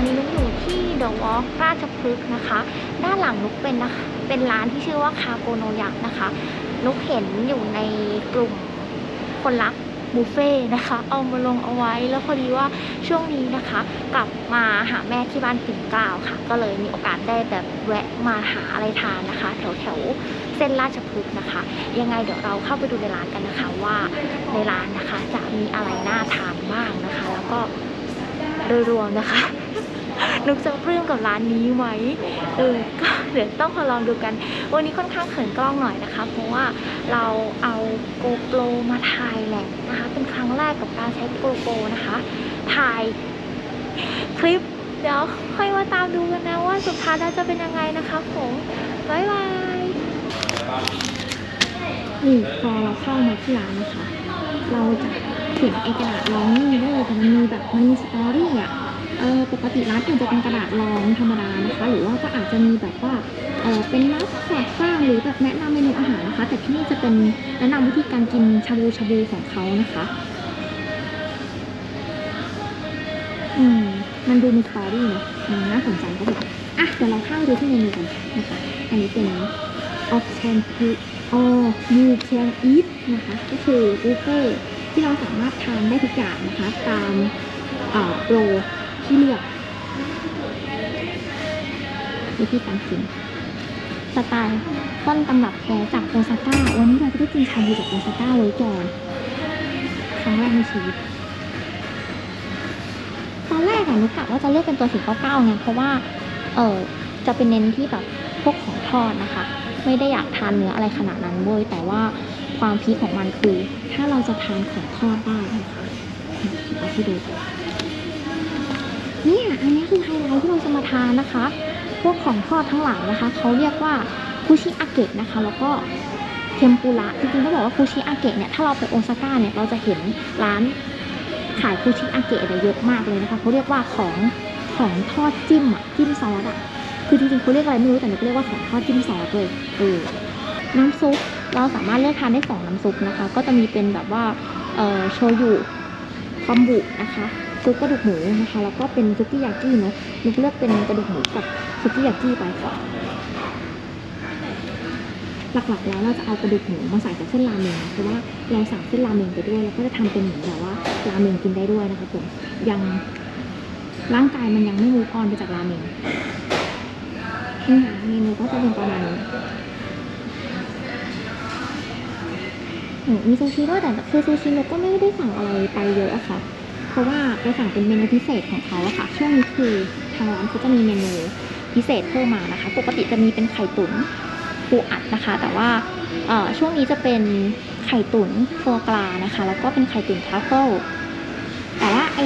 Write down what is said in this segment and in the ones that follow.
อนนี้นุกอยู่ที่ The Walk ราชพฤกษ์นะคะ ด้านหลังนุกเป็นนะคะเป็นร้านที่ชื่อว่าคาโกโนยักนะคะ นุกเห็นอยู่ในกลุ่มคนรักบุฟเฟ่นะคะ เอามาลงเอาไว้แล้วพอดีว่าช่วงนี้นะคะ กลับมาหาแม่ที่บ้านปิ่นเกล้าค่ะ ก็เลยมีโอกาสได้แบบแวะมาหาอะไรทานนะคะ แถวแถวเส้นราชพฤกษ์นะคะ ยังไงเดี๋ยวเราเข้าไปดูในร้านกันนะคะ ว่าในร้านนะคะจะมีอะไรน่าทานบ้างนะคะ แล้วก็โดยรวมนะคะ นุกจะปลื้มกับร้านนี้ไหมเออก็เดี๋ยวต้องมาลองดูกัน วันนี้ค่อนข้างเขินกล้องหน่อยนะคะ เพราะว่าเราเอาโกโปรมาถ่ายแหละนะคะ เป็นครั้งแรกกับการใช้โกโปรนะคะ ถ่ายคลิปเดี๋ยวค่อยมาตามดูกันนะว่าสุดท้ายแล้วจะเป็นยังไงนะคะผมบายบาย นี่พอเราเข้ามาที่ร้านนะคะ เราจะเห็นไอ้กระดาษรองนี่ได้เลยแต่มันมีแบบมันมีสตอรี่อะ เออปกติร้านอื่นจะเป็นกระดาษรองธรรมดานะคะ หรือว่าก็อาจจะมีแบบว่าเออเป็นนัดแสกสร้างหรือแบบแนะนำเมนูอาหารนะคะ แต่ที่นี่จะเป็นแนะนำวิธีการกินชาบูชาบูของเขานะคะอืมมันดูมีสตอรี่นะมันน่าสนใจก็แบบอะเดี๋ยวเราเข้าดูที่เมนูกันนะคะ อันนี้เป็น of can eat all you can eat นะคะ ก็คือบุฟเฟ่ที่เราสามารถทานได้ทุกอย่างนะคะ ตามโปร ที่เลือกวิธีการกินสไตล์ต้นตำรับแท้จากโอซาก้า วันนี้เราจะได้กินชาบูจากโอซาก้าไว้ก่อนครั้งแรกในชีวิตตอนแรกอะนุกกะว่าจะเลือกเป็นตัวสีเก้าเก้าไงเพราะว่า เออจะเป็นเน้นที่แบบพวกของทอดนะคะ ไม่ได้อยากทานเนื้ออะไรขนาดนั้นเว้ยแต่ว่าความพีของมันคือ ถ้าเราจะทานของทอดได้นะคะเอาให้ดูเนี่ย อันนี้คือไฮไลท์ที่เราจะมาทานนะคะ พวกของทอดทั้งหลายนะคะ เขาเรียกว่าคุชิอาเกะนะคะ แล้วก็เทมปุระ จริงๆต้องบอกว่าคุชิอาเกะเนี่ย ถ้าเราไปโอซาก้าเนี่ย เราจะเห็นร้านขายคุชิอาเกะเนี่ยเยอะมากเลยนะคะ เขาเรียกว่าของของทอดจิ้มอะจิ้มซอสอะคือจริงๆเขาเรียกอะไรไม่รู้ แต่หนูก็เรียกว่าของทอดจิ้มซอสเลยเออน้ำซุป เราสามารถเลือกทานได้สองน้ำซุปนะคะ ก็จะมีเป็นแบบว่า เอ่อ โชยุคอมบุนะคะ ซุปกระดูกหมูนะคะแล้วก็เป็นซุกี้ยากิเนาะหนูเลือกเป็นกระดูกหมูกับซุกี้ยากิไปก่อนหลักๆแล้วเราจะเอากระดูกหมูมาใส่กับเส้นราเมงเพราะว่าเราสั่งเส้นราเมงไปด้วยแล้วก็จะทำเป็นเหมือนแบบว่าราเมงกินได้ด้วยนะคะผมยังร่างกายมันยังไม่มูฟออนไปจากราเมงนี่ค่ะเมนูก็จะเป็นประมาณนี้มมีซูชิด้วยแต่คือซูชิเราก็ไม่ได้สั่งอะไรไปเยอะอะค่ะ เพราะว่าไปสั่งเป็นเมนูพิเศษของเขาอะค่ะ ช่วงนี้คือทางร้านเขาจะมีเมนูพิเศษเพิ่มมานะคะ ปกติจะมีเป็นไข่ตุ๋นปูอัดนะคะ แต่ว่าช่วงนี้จะเป็นไข่ตุ๋นโฟกลานะคะ แล้วก็เป็นไข่ตุ๋นทรัฟเฟิลแต่ว่าไอ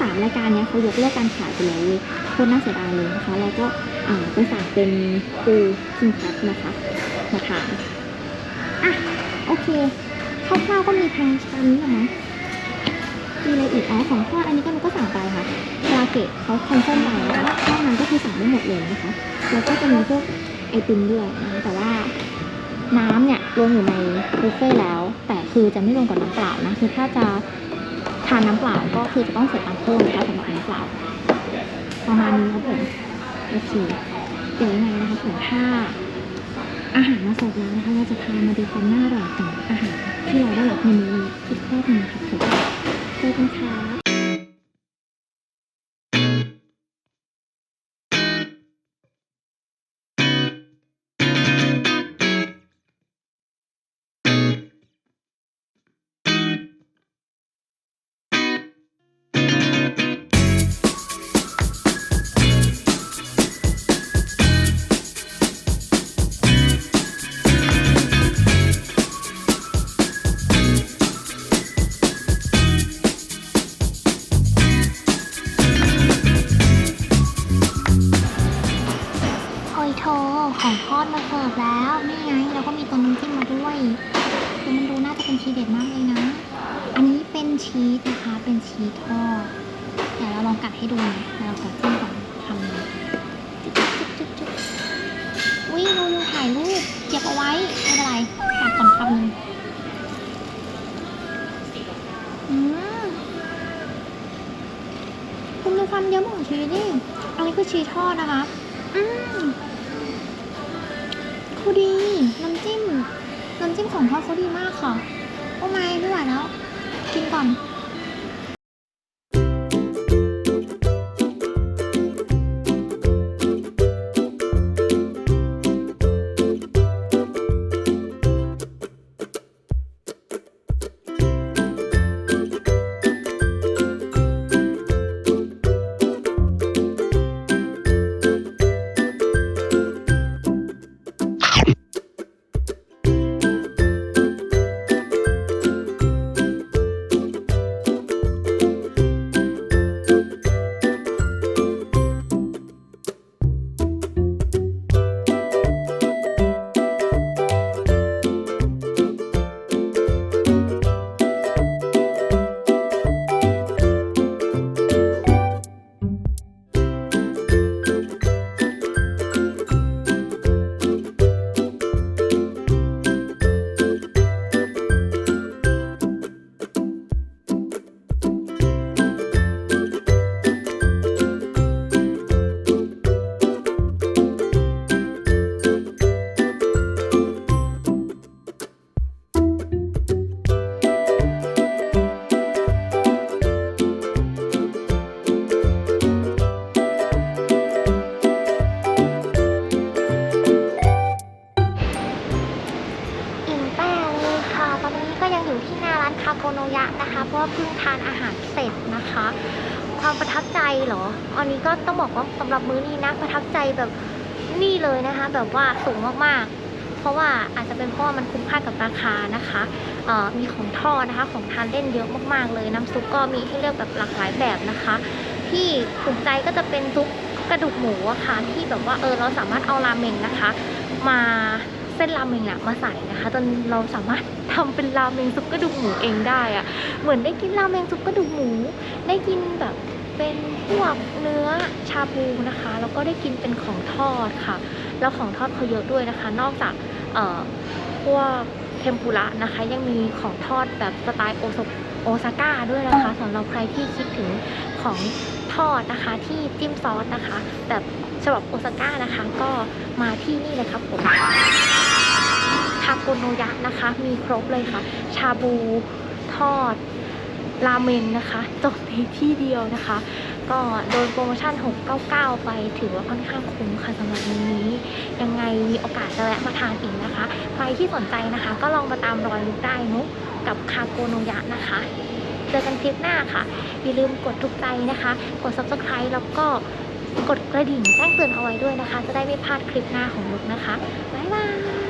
สามรายการเนี้ยเขายกเลิกการขายไปแล้วเว้ยโคตรน่าเสียดายเลยนะคะแล้วก็ไปสั่งเป็นปูคิงคัทนะคะมาทานอะโอเคคร่าวๆก็มีทางตามนี้แหละ มีอะไรอีกอ๋อของทอดอันนี้ก็นุกก็สั่งไปค่ะคาราเกะเขาแคนเซิลไปนะคะนอกนั้นก็คือสั่งได้หมดเลยนะคะแล้วก็จะมีพวกไอติมด้วยนะแต่ว่าน้ำเนี่ยรวมอยู่ในบุฟเฟ่แล้ว แต่คือจะไม่รวมกับน้ำเปล่านะคือถ้าจะทานน้ำเปล่าก็คือจะต้องเสียตังค์เพิ่มนะคะสำหรับน้ำเปล่า ประมาณนี้ครับผมโอเคเดี๋ยวยังไงนะคะผมถ้าอาหารมาเสร์ฟแล้วนะคะเราจะพามาดูความน่าอร่อยของอาหารที่เราได้รับเมนูนี้อีกรอบหนึงครับผม เจอกั ของทอดมาเสิร์ฟแล้วนี่ไงแล้วก็มีตัวน้ำจิ้มมาด้วยคือมันดูน่าจะเป็นทีเด็ดมากเลยนะ อันนี้เป็นชีสนะคะเป็นชีสทอดเดี๋ยวเราลองกัดให้ดูเราขอจิ้มก่อนคำหนึงจุ๊บจุ๊บจุ๊บจุ๊บอุ้ยเราลืมถ่ายรูปเก็บเอาไว้ไม่เป็นไรกัดก่อนคำหนึงอืมคุณดูความเยอะของชีสนี่อันนี้คือชีสทอดนะคะ อืม คือดี น้ำจิ้ม น้ำจิ้มของทอดเขาดีมากค่ะ โอ้ไม่ไม่ไหวแล้ว กินก่อน ยะนะคะเพราะเพิ่งทานอาหารเสร็จนะคะ ความประทับใจเหรอ อันนี้ก็ต้องบอกว่าสำหรับมื้อนี้นะประทับใจแบบนี่เลยนะคะ แบบว่าสูงมากๆ เพราะว่าอาจจะเป็นเพราะว่ามันคุ้มค่ากับราคานะคะมีของทอดนะคะ ของทานเล่นเยอะมากๆ เลยน้ำซุปก็มีให้เลือกแบบหลากหลายแบบนะคะ ที่ถูกใจก็จะเป็นซุปกระดูกหมูอะค่ะที่แบบว่าเออเราสามารถเอาราเมงนะคะ มา ส้นราเมงอะมาใส่นะคะ จนเราสามารถทำเป็นราเมงซุปกระดูกหมูเองได้อะเหมือนได้กินราเมงซุปกระดูกหมู ได้กินแบบเป็นพวกเนื้อชาบูนะคะ แล้วก็ได้กินเป็นของทอดค่ะ แล้วของทอดเขาเยอะด้วยนะคะ นอกจากเอ่อพวกเทมปุระนะคะ ยังมีของทอดแบบสไตล์โอซาโอซาก้าด้วยนะคะสำหรับใครที่คิดถึงของทอดนะคะที่จิ้มซอสนะคะ แบบฉบับโอซาก้านะคะ ก็มาที่นี่เลยครับผม โกโนยะนะคะ มีครบเลยค่ะ ชาบูทอดราเมนนะคะจบในที่เดียวนะคะ ก็โดนโปรโมชั่น 699 ไปถือว่าค่อนข้างคุ้มค่ะสำหรับนี้ ยังไงมีโอกาสจะแวะมาทานอีกนะคะ ใครที่สนใจนะคะ ก็ลองมาตามรอยลุกได้นุกกับคาโกโนยะนะคะ เจอกันคลิปหน้าค่ะ อย่าลืมกดถูกใจนะคะ กด subscribe แล้วก็กดกระดิ่งแจ้งเตือนเอาไว้ด้วยนะคะ จะได้ไม่พลาดคลิปหน้าของนุกนะคะ บ๊ายบาย